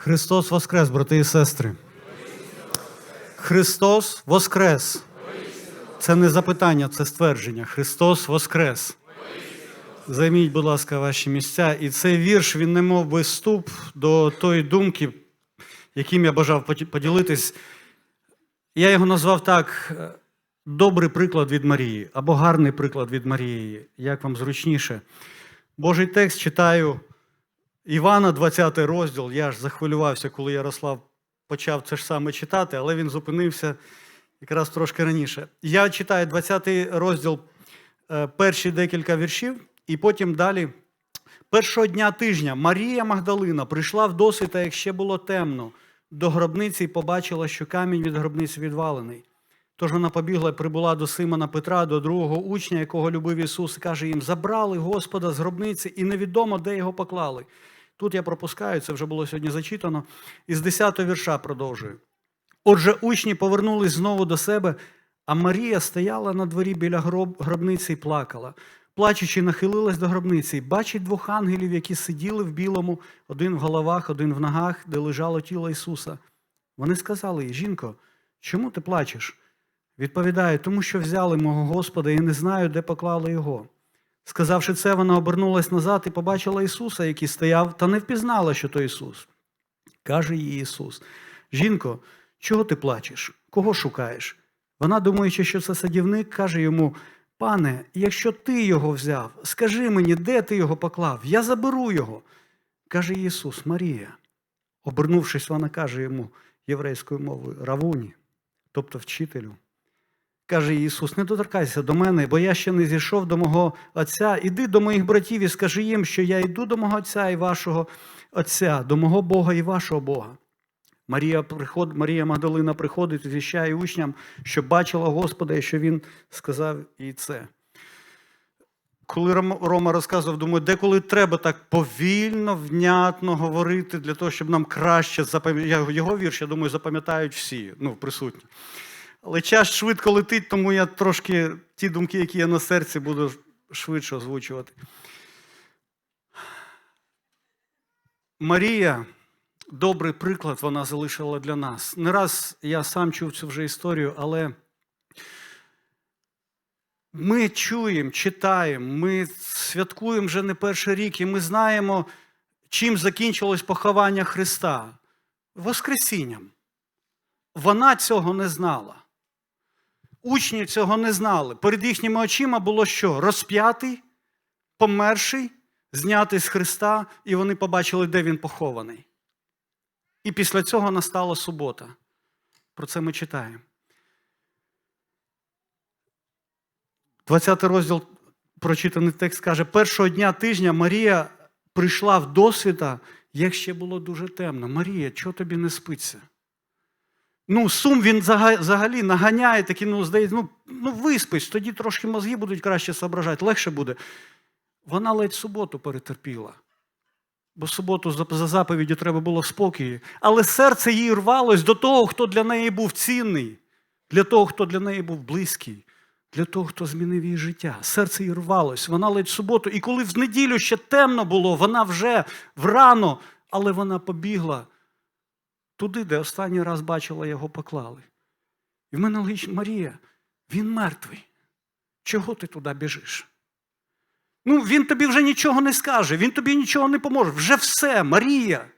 Христос Воскрес, брати і сестри. Христос Воскрес. Це не запитання, це ствердження. Христос Воскрес. Займіть, будь ласка, ваші місця. І цей вірш, він не мов би вступ до тої думки, яким я бажав поділитись. Я його назвав так: е, добрий приклад від Марії або гарний приклад від Марії, як вам зручніше. Божий текст читаю Івана, 20 розділ. Я ж захвилювався, коли Ярослав почав це ж саме читати, але він зупинився якраз трошки раніше. Я читаю 20 розділ, е, перші декілька віршів, і потім далі. Першого дня тижня Марія Магдалина прийшла в досвіта, як ще було темно, до гробниці і побачила, що камінь від гробниці відвалений. Тож вона побігла і прибула до Симона Петра, до другого учня, якого любив Ісус, і каже їм: забрали Господа з гробниці, і невідомо, де його поклали. Тут я пропускаю, це вже було сьогодні зачитано. Із 10 вірша продовжую. Отже, учні повернулись знову до себе, а Марія стояла на дворі біля гроб, гробниці і плакала. Плачучи, нахилилась до гробниці і бачить двох ангелів, які сиділи в білому, один в головах, один в ногах, де лежало тіло Ісуса. Вони сказали їй, жінко, чому ти плачеш? Відповідає, тому що взяли мого Господа і не знаю, де поклали його. Сказавши це, вона обернулась назад і побачила Ісуса, який стояв, та не впізнала, що то Ісус. Каже їй Ісус: Жінко, чого ти плачеш? Кого шукаєш? Вона, думаючи, що це садівник, каже йому: Пане, якщо ти його взяв, скажи мені, де ти його поклав? Я заберу його. Каже Ісус, Марія. Обернувшись, вона каже йому єврейською мовою Равуні, тобто вчителю. Каже Ісус, не доторкайся до мене, бо я ще не зійшов до мого Отця. Іди до моїх братів і скажи їм, що я йду до мого Отця і вашого Отця, до мого Бога і вашого Бога. Марія, приход, Марія Магдалина приходить і звіщає учням, що бачила Господа і що Він сказав їй це. Коли Рома розказував, думаю, деколи треба так повільно, внятно говорити для того, щоб нам краще запам'ятати. Його вірш, я думаю, запам'ятають всі, ну, присутні. Але час швидко летить, тому я трошки ті думки, які є на серці, буду швидше озвучувати. Марія, добрий приклад вона залишила для нас. Не раз я сам чув цю вже історію, але ми чуємо, читаємо, ми святкуємо вже не перший рік, і ми знаємо, чим закінчилось поховання Христа Воскресінням. Вона цього не знала. Учні цього не знали. Перед їхніми очима було що? Розп'ятий, померший, знятий з Христа, і вони побачили, де він похований. І після цього настала субота. Про це ми читаємо. 20 розділ прочитаний текст каже: першого дня тижня Марія прийшла в досвіта, як ще було дуже темно. Марія, чого тобі не спиться? Ну, сум він взагалі наганяє такі, ну, здається, ну, ну виспись, тоді трошки мозги будуть краще соображати, легше буде. Вона ледь суботу перетерпіла. Бо суботу за за заповіддю треба було спокій. Але серце її рвалось до того, хто для неї був цінний, для того, хто для неї був близький, для того, хто змінив її життя. Серце її рвалось. Вона ледь суботу. І коли в неділю ще темно було, вона вже врано, але вона побігла туди, де останній раз бачила його поклали. І в мене логічно, Марія, він мертвий. Чого ти туди біжиш? Ну, він тобі вже нічого не скаже, він тобі нічого не поможе. Вже все, Марія.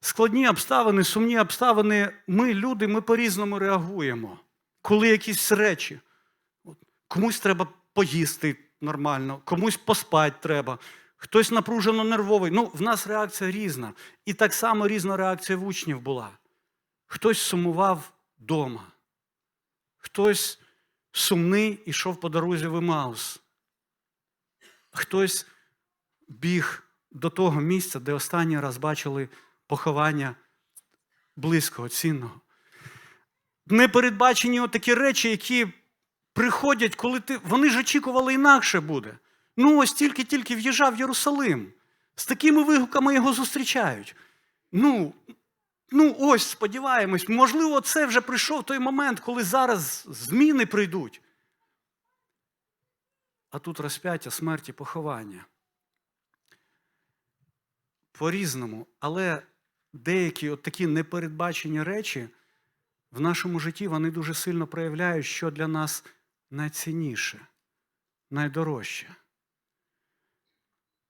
Складні обставини, сумні обставини, ми, люди, ми по-різному реагуємо. Коли якісь речі, комусь треба поїсти нормально, комусь поспати треба, хтось напружено нервовий. Ну, в нас реакція різна. І так само різна реакція в учнів була. Хтось сумував вдома, хтось сумний ішов по дорозі в Емаус. Хтось біг до того місця, де останній раз бачили поховання близького, цінного. Непередбачені отакі речі, які приходять, коли ти. Вони ж очікували інакше буде. Ну, ось тільки-тільки в'їжджав в Єрусалим. З такими вигуками його зустрічають. Ну, ну ось, сподіваємось, можливо, це вже прийшов той момент, коли зараз зміни прийдуть. А тут розп'яття, смерті, поховання. По-різному. Але деякі от такі непередбачені речі в нашому житті вони дуже сильно проявляють, що для нас найцінніше, найдорожче.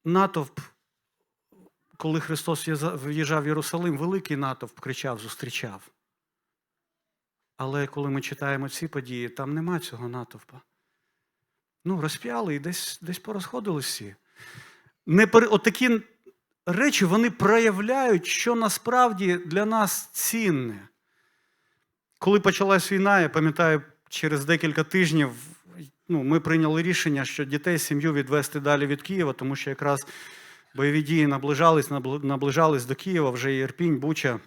Натовп, коли Христос в'їжджав в Єрусалим, великий натовп кричав, зустрічав. Але коли ми читаємо ці події, там нема цього натовпа. Ну, розп'яли і десь, десь порозходились всі. Не пере... От такі речі вони проявляють, що насправді для нас цінне. Коли почалась війна, я пам'ятаю, через декілька тижнів ну, ми прийняли рішення, що дітей, сім'ю відвести далі від Києва, тому що якраз бойові дії наближались, наближались до Києва, вже Ірпінь, Буча,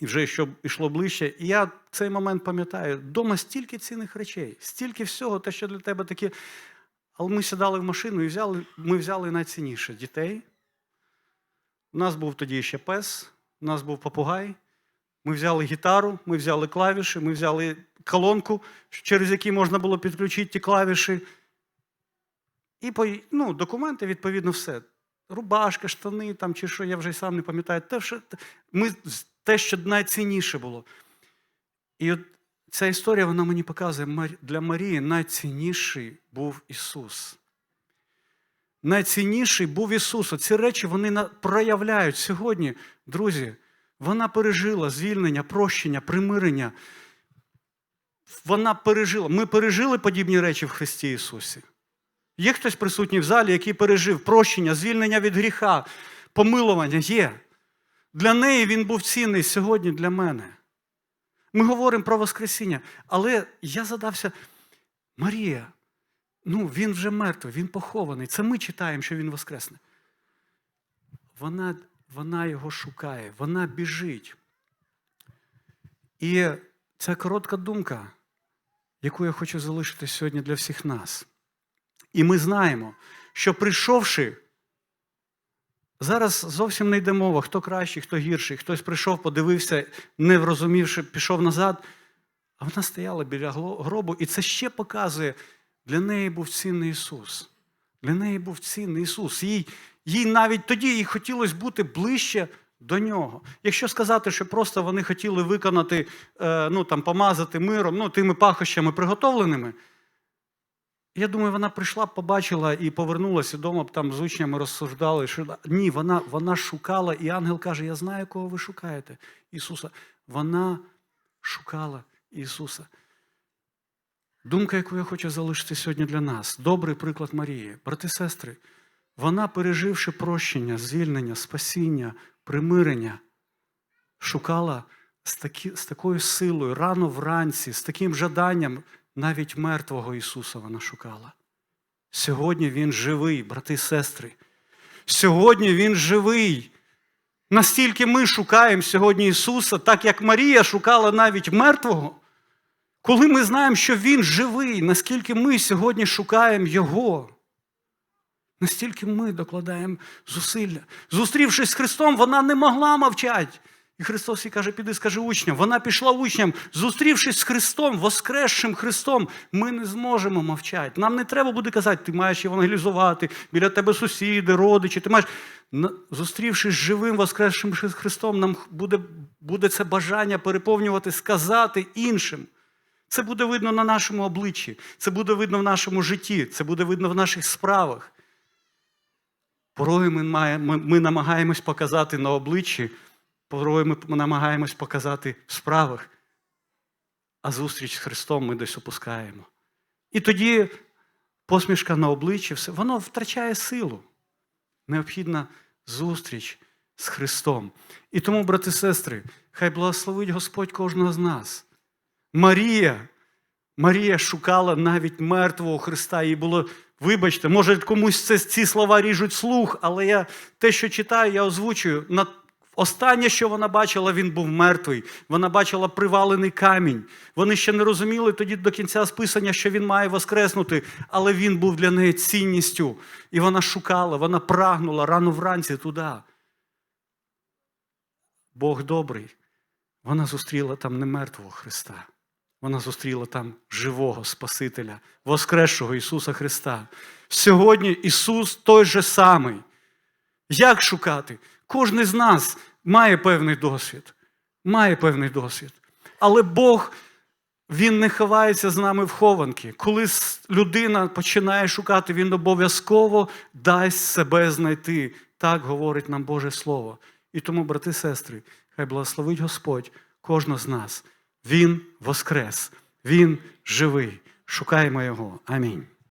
і вже що йшло ближче. І я цей момент пам'ятаю. Дома стільки цінних речей, стільки всього, те, що для тебе таке. Але ми сідали в машину і взяли, ми взяли найцінніше дітей. У нас був тоді ще пес, у нас був попугай. Ми взяли гітару, ми взяли клавіші, ми взяли колонку, через які можна було підключити ті клавіші. І ну, документи, відповідно, все. Рубашка, штани там, чи що, я вже й сам не пам'ятаю. Те, що, ми, те, що найцінніше було. І от ця історія вона мені показує, для Марії найцінніший був Ісус. Найцінніший був Ісус. Ці речі вони проявляють сьогодні, друзі. Вона пережила звільнення, прощення, примирення. Вона пережила. Ми пережили подібні речі в Христі Ісусі. Є хтось присутній в залі, який пережив прощення, звільнення від гріха, помилування? Є. Для неї він був цінний сьогодні для мене. Ми говоримо про Воскресіння, але я задався, Марія, ну він вже мертвий, він похований. Це ми читаємо, що він воскресне. Вона, вона його шукає, вона біжить. І ця коротка думка, яку я хочу залишити сьогодні для всіх нас. І ми знаємо, що прийшовши, зараз зовсім не йде мова, хто кращий, хто гірший. Хтось прийшов, подивився, не врозумівши, пішов назад. А вона стояла біля гробу, і це ще показує, для неї був цінний Ісус. Для неї був цінний Ісус. Їй, їй навіть тоді їй хотілося бути ближче до нього. Якщо сказати, що просто вони хотіли виконати, е, ну там помазати миром, ну тими пахощами приготовленими. Я думаю, вона прийшла, побачила і повернулася вдома, там з учнями розсуждали. Що... Ні, вона, вона шукала, і ангел каже: Я знаю, кого ви шукаєте. Ісуса. Вона шукала Ісуса. Думка, яку я хочу залишити сьогодні для нас, добрий приклад Марії, брати сестри, вона, переживши прощення, звільнення, спасіння, примирення, шукала з, такі, з такою силою, рано вранці, з таким жаданням, навіть мертвого Ісуса вона шукала. Сьогодні Він живий, брати і сестри. Сьогодні Він живий. Настільки ми шукаємо сьогодні Ісуса, так як Марія шукала навіть мертвого. Коли ми знаємо, що Він живий, наскільки ми сьогодні шукаємо Його, настільки ми докладаємо зусилля. Зустрівшись з Христом, вона не могла мовчати. І Христос їй каже, піди, скажи учням. Вона пішла учням, зустрівшись з Христом, воскресшим Христом, ми не зможемо мовчати. Нам не треба буде казати, ти маєш евангелізувати, біля тебе сусіди, родичі. Ти маєш... Зустрівшись з живим воскресшим Христом, нам буде, буде це бажання переповнювати, сказати іншим. Це буде видно на нашому обличчі, це буде видно в нашому житті, це буде видно в наших справах. Порою ми, ми, ми намагаємось показати на обличчі, порою ми намагаємось показати в справах, а зустріч з Христом ми десь опускаємо. І тоді посмішка на обличчі, все, воно втрачає силу. Необхідна зустріч з Христом. І тому, брати і сестри, хай благословить Господь кожного з нас. Марія, Марія шукала навіть мертвого Христа. Їй було, вибачте, може комусь це, ці слова ріжуть слух, але я те, що читаю, я озвучую. На, останнє, що вона бачила, він був мертвий. Вона бачила привалений камінь. Вони ще не розуміли тоді до кінця списання, що він має воскреснути, але він був для неї цінністю. І вона шукала, вона прагнула рано вранці туди. Бог добрий. Вона зустріла там не мертвого Христа. Вона зустріла там живого Спасителя, Воскресшого Ісуса Христа. Сьогодні Ісус той же самий. Як шукати? Кожен з нас має певний досвід. Має певний досвід. Але Бог, Він не ховається з нами в хованки. Коли людина починає шукати, він обов'язково дасть себе знайти. Так говорить нам Боже Слово. І тому, брати і сестри, хай благословить Господь кожного з нас. Він воскрес, Він живий. Шукаємо Його. Амінь.